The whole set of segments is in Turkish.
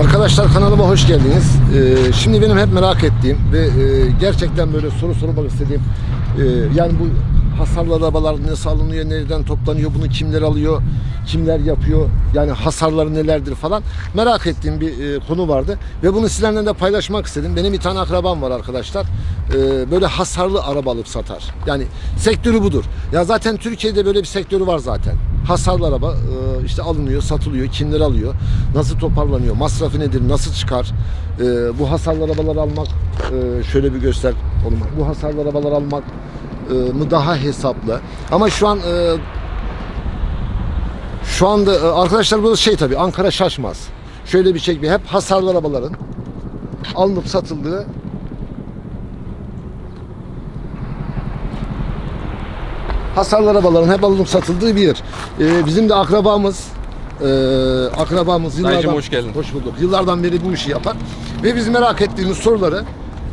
Arkadaşlar kanalıma hoş geldiniz. Ee, şimdi benim hep merak ettiğim ve e, gerçekten böyle soru sormak istediğim e, yani bu hasarlı arabalar nasıl alınıyor, nereden toplanıyor, bunu kimler alıyor, kimler yapıyor, yani hasarları nelerdir falan merak ettiğim bir e, konu vardı ve bunu sizlerle de paylaşmak istedim. Benim bir tane akrabam var arkadaşlar. Ee, böyle hasarlı araba alıp satar. Yani sektörü budur. Ya zaten Türkiye'de böyle bir sektörü var zaten. Hasarlı araba e, işte alınıyor, satılıyor, kimler alıyor, nasıl toparlanıyor, masrafı nedir, nasıl çıkar? E, bu hasarlı arabaları almak, e, şöyle bir göster oğlum, bu hasarlı arabalar almak mı daha hesaplı? Ama şu an şu anda arkadaşlar bu şey tabii Ankara şaşmaz. Şöyle bir şey hep hasarlı arabaların alınıp satıldığı hasarlı arabaların hep alınıp satıldığı bir yer. Ee, bizim de akrabamız e, akrabamız yıllardan Dayıcım hoş geldin. Hoş bulduk. Yıllardan beri bu işi yapar ve biz merak ettiğimiz soruları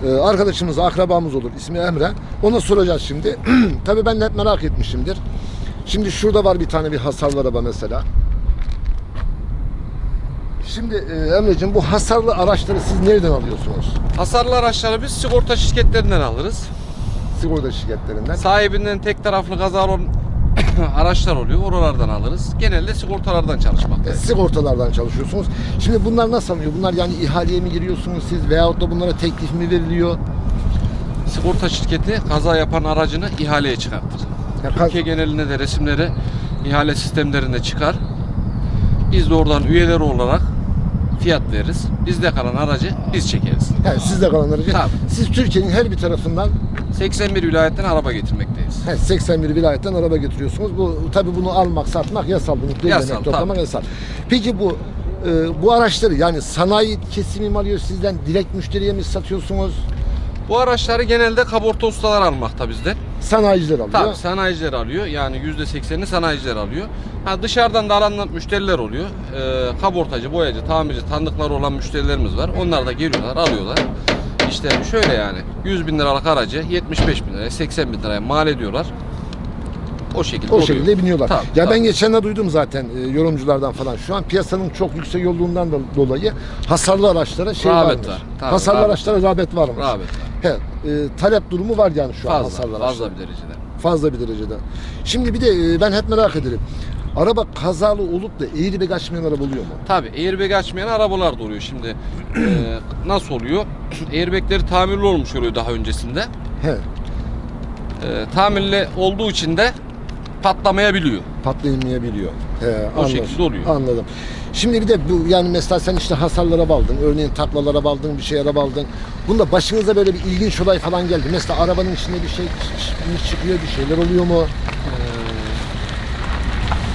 e, arkadaşımız, akrabamız olur. İsmi Emre. Ona soracağız şimdi. Tabii ben de hep merak etmişimdir. Şimdi şurada var bir tane bir hasarlı araba mesela. Şimdi e, Emre'ciğim bu hasarlı araçları siz nereden alıyorsunuz? Hasarlı araçları biz sigorta şirketlerinden alırız. Sigorta şirketlerinden. Sahibinden tek taraflı kaza olan araçlar oluyor. Oralardan alırız. Genelde sigortalardan çalışmaktayız. sigortalardan çalışıyorsunuz. Şimdi bunlar nasıl alınıyor? Bunlar yani ihaleye mi giriyorsunuz siz veyahut da bunlara teklif mi veriliyor? Sigorta şirketi kaza yapan aracını ihaleye çıkartır. Ya Türkiye genelinde de resimleri ihale sistemlerinde çıkar. Biz de oradan üyeler olarak fiyat veririz. Bizde kalan aracı biz çekeriz. He, sizde kalan aracı. Tabii. Siz Türkiye'nin her bir tarafından 81 vilayetten araba getirmekteyiz. he, 81 vilayetten araba getiriyorsunuz. Bu tabii bunu almak, satmak yasal. Bunu Yasal, toplamak yasal. Peki bu e, bu araçları yani sanayi kesimi mi alıyor sizden? Direkt müşteriye mi satıyorsunuz? Bu araçları genelde kaporta ustalar almakta bizden. Sanayiciler alıyor. Tabii sanayiciler alıyor. Yani %80'ini sanayiciler alıyor. Ha, dışarıdan da alan müşteriler oluyor. Ee, kabortacı, boyacı, tamirci, tanıdıkları olan müşterilerimiz var. Onlar da geliyorlar, alıyorlar. İşte şöyle yani 100 bin liralık aracı 75 bin liraya, 80 bin liraya mal ediyorlar. O şekilde O oluyor. şekilde biniyorlar. Tabii, ya tabii. ben geçenler duydum zaten e, yorumculardan falan. Şu an piyasanın çok yüksek olduğundan da dolayı hasarlı araçlara şey Rağbet varmış. var. Tabii, hasarlı rağbet araçlara rağbet varmış. Rağbet var. He, e, talep durumu var yani şu an Fazla, hasarlı fazla araçlara. bir derecede. Fazla bir derecede. Şimdi bir de e, ben hep merak ederim. Araba kazalı olup da airbag açmayan araba oluyor mu? Tabii airbag açmayan arabalar da oluyor şimdi. Ee, nasıl oluyor? Airbagleri tamirli olmuş oluyor daha öncesinde. He, Ee, tamirli olduğu için de patlamayabiliyor. patlayamayabiliyor. He, O şekilde oluyor. Anladım. Şimdi bir de bu yani mesela sen işte hasarlı araba aldın. Örneğin taklalara aldın, bir şey araba aldın. Bunda başınıza böyle bir ilginç olay falan geldi. Mesela arabanın içinde bir şey çıkıyor, bir şeyler oluyor mu?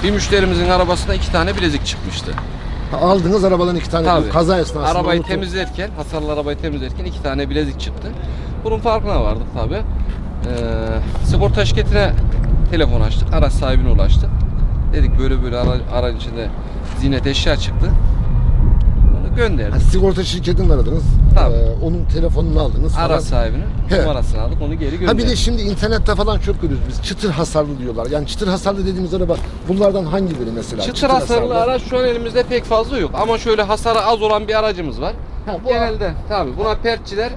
Bir müşterimizin arabasına iki tane bilezik çıkmıştı. Ha, Aldınız arabadan iki tane Tabii. kaza esnasında. Arabayı unutun. temizlerken, hasarlı arabayı temizlerken iki tane bilezik çıktı. Bunun farkına vardık tabi. Ee, sigorta şirketine telefon açtık, araç sahibine ulaştık. Dedik böyle böyle ara, aracın içinde ziynet eşya çıktı. Gönderdik. sigorta şirketini aradınız. Tabii. Ee, onun telefonunu aldınız. falan. Araç sahibinin He. numarasını aldık, onu geri gönderdik. Ha bir de şimdi internette falan çok görüyoruz biz. Çıtır hasarlı diyorlar. Yani çıtır hasarlı dediğimiz araba bunlardan hangileri mesela? Çıtır hasarlı araç şu an elimizde pek fazla yok ama şöyle hasarı az olan bir aracımız var. Ha, bu Genelde tabi buna pertçiler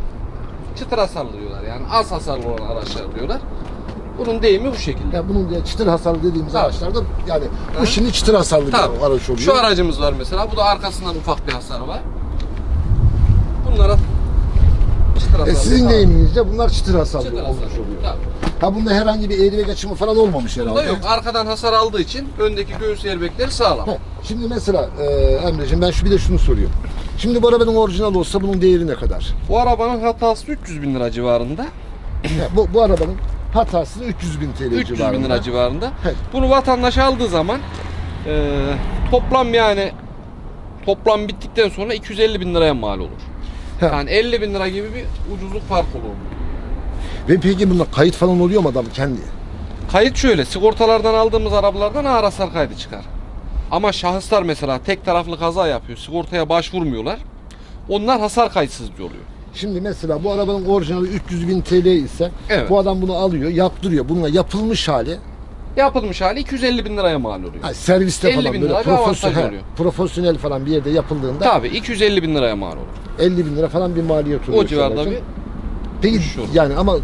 çıtır hasarlı diyorlar yani az hasarlı olan araçlar diyorlar. Bunun deyimi bu şekilde. Ya bunun diye çıtır hasarlı dediğimiz Tabii. araçlarda yani bu şimdi çıtır hasarlı Tabii. bir araç oluyor. Şu aracımız var mesela. Bu da arkasından ufak bir hasar var. Bunlara çıtır hasarlı. E sizin deyiminizde bunlar çıtır hasarlı Çıtır olmuş hasarlı. oluyor. Tabii. Ha bunda herhangi bir airbag açımı falan olmamış herhalde. Bunda yok. Arkadan hasar aldığı için öndeki göğüs airbagleri sağlam. Ha, Şimdi mesela e, Emre'ciğim ben şu bir de şunu soruyorum. Şimdi bu arabanın orijinal olsa bunun değeri ne kadar? Bu arabanın hatası 300 bin lira civarında. Ya bu, bu arabanın hatası 300 bin TL 300 bin civarında. lira civarında. Evet. Bunu vatandaş aldığı zaman e, toplam yani toplam bittikten sonra 250 bin liraya mal olur. Ha. Yani 50 bin lira gibi bir ucuzluk fark olur. Ve peki bunda kayıt falan oluyor mu adam kendi? Kayıt şöyle, sigortalardan aldığımız arabalardan ağır hasar kaydı çıkar. Ama şahıslar mesela tek taraflı kaza yapıyor, sigortaya başvurmuyorlar. Onlar hasar kayıtsız oluyor. Şimdi mesela bu arabanın orijinali 300 bin TL ise Evet. bu adam bunu alıyor, yaptırıyor. Bununla yapılmış hali Yapılmış hali 250 bin liraya mal oluyor. Ha, serviste 50 falan bin böyle lira bir avantaj profesyonel, oluyor. profesyonel falan bir yerde yapıldığında Tabii 250 bin liraya mal oluyor. 50 bin lira falan bir maliyet oluyor. O civarda sanırım. bir Peki olur. yani ama e,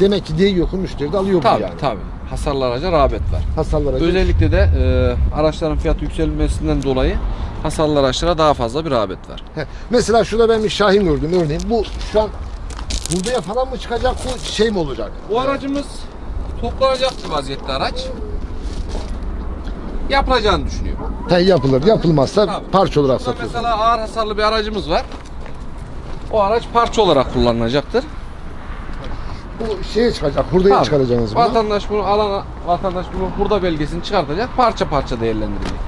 demek ki değiyor müşteri de alıyor tabii yani. tabii. Hasarlı araca rağbet var. Hasarlara göre- Özellikle de e, araçların fiyatı yükselmesinden dolayı hasarlı araçlara daha fazla bir rağbet var. He, Mesela şurada ben bir Şahin gördüm örneğin. Bu şu an hurdaya falan mı çıkacak bu şey mi olacak? Bu aracımız toplanacak bir vaziyette araç. Yapılacağını düşünüyorum. He, yapılır. Yapılmazsa Tabii. parça olarak satıyorsun. mesela ağır hasarlı bir aracımız var. O araç parça olarak kullanılacaktır. Bu şeye çıkacak. Hurdaya Tabii. çıkaracaksınız bunu. Vatandaş bunu alana, vatandaş bunu burada belgesini çıkartacak. Parça parça değerlendirecek.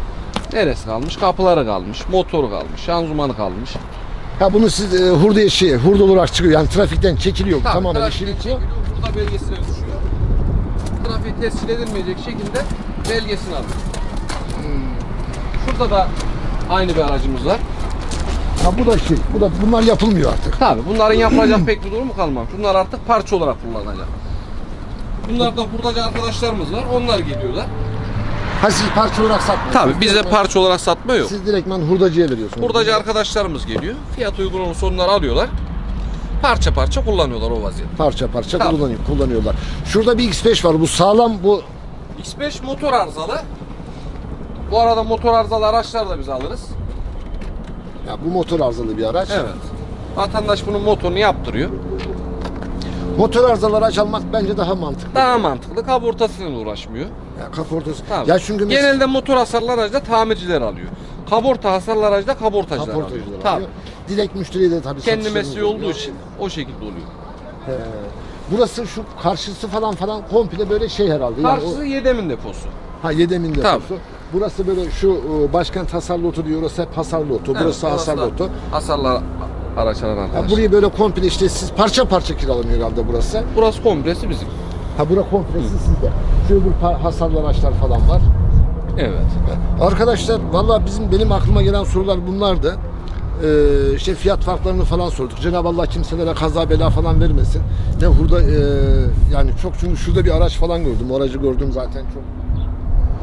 Neresi kalmış? Kapıları kalmış, motoru kalmış, şanzımanı kalmış. Ha bunu siz e, hurdaya şey, hurda olarak çıkıyor. Yani trafikten çekiliyor. Tabii, Tamamen trafikten işi bitiyor. çekiliyor, Burada belgesine düşüyor. Trafiğe tescil edilmeyecek şekilde belgesini alıyor. Şurada da aynı bir aracımız var. Ha bu da şey, bu da bunlar yapılmıyor artık. Tabii bunların yapılacak pek bir durumu kalmamış. Bunlar artık parça olarak kullanılacak. Bunlar da buradaki arkadaşlarımız var. Onlar geliyorlar. Ha siz parça olarak satmıyorsunuz. Tabii bizde parça olarak satma yok. Siz direktmen hurdacıya veriyorsunuz. Buradaki arkadaşlarımız geliyor. Fiyat uygun olursa onları alıyorlar. Parça parça kullanıyorlar o vaziyette. parça parça Tabii. kullanıyor, kullanıyorlar. Şurada bir X5 var. Bu sağlam bu X5 motor arızalı. Bu arada motor arızalı araçlar da biz alırız. Ya bu motor arızalı bir araç. Evet. Vatandaş bunun motorunu yaptırıyor. Motor arızalı araç almak bence daha mantıklı. Daha mantıklı. Kaportasıyla uğraşmıyor. Ya kaportası. Tabii. Ya çünkü mes- Genelde motor hasarlı aracda tamirciler alıyor. Kaporta hasarlı kaportacılar alıyor. kaportacılar Tabii. alıyor. Direkt müşteriye de tabii Kendi satışlarımız mesleği olduğu oluyor. için o şekilde oluyor. He. Burası şu karşısı falan falan komple böyle şey herhalde. Yani Karşısı Yedem'in deposu. Ha Yedemin Tabii. deposu. Burası böyle şu e, başkent hasarlı otu diyor. Orası hep hasarlı otu. Burası Evet, hasarlı da otu. Hasarlı araçların Ha, arkadaşlar. burayı böyle komple işte siz parça parça kiralanıyor herhalde burası. Burası komplesi bizim. Ha bura komplesi sizde. Şu öbür pa- hasarlı araçlar falan var. Evet. Arkadaşlar valla bizim benim aklıma gelen sorular bunlardı. Ee, işte fiyat farklarını falan sorduk. Cenab-ı Allah kimselere kaza bela falan vermesin. Ne hurda e, yani çok çünkü şurada bir araç falan gördüm. O aracı gördüm zaten çok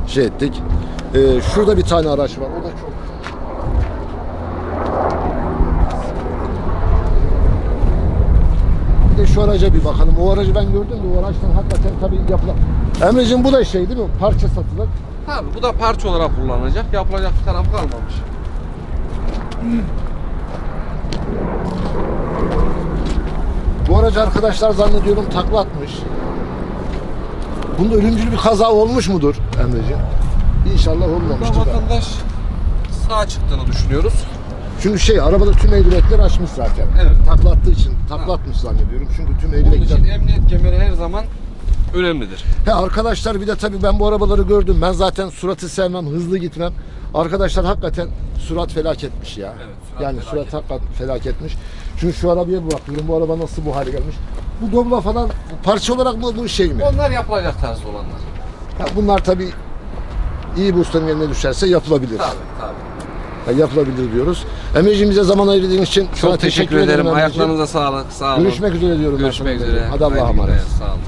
şey ettik. Ee, şurada bir tane araç var. O da çok Bir de şu araca bir bakalım. O aracı ben gördüm de o araçtan hakikaten tabii yapılan. Emre'cim bu da şey değil mi? Parça satılır. Tabii bu da parça olarak kullanılacak. Yapılacak bir taraf kalmamış. Bu aracı arkadaşlar zannediyorum takla atmış. Bunda ölümcül bir kaza olmuş mudur Emre'ciğim? İnşallah olmamıştır. Burada da. vatandaş sağ çıktığını düşünüyoruz. Çünkü şey arabada tüm ehliyetler açmış zaten. Evet. Takla attığı için takla atmış zannediyorum. Çünkü tüm Onun için ehliyetler... emniyet kemeri her zaman önemlidir. He arkadaşlar bir de tabii ben bu arabaları gördüm. Ben zaten suratı sevmem, hızlı gitmem. Arkadaşlar hakikaten surat felaketmiş ya. Evet, surat yani felaket. surat hakikaten felaketmiş. Çünkü şu arabaya bakıyorum. Bu araba nasıl bu hale gelmiş? Bu dobla falan parça olarak mı bu şey mi? Onlar yapılacak tarzı olanlar. Ha, bunlar tabii iyi bir ustanın eline düşerse yapılabilir. Tabii tabii. Ha, yapılabilir diyoruz. Emre'ciğim bize zaman ayırdığın için Çok teşekkür, ederim. Emre'ciğim. Ayaklarınıza sağlık. Sağ olun. Görüşmek üzere diyorum. ben Görüşmek sana. üzere. Hadi Allah'a Hayırlı emanet. günler, Sağ olun.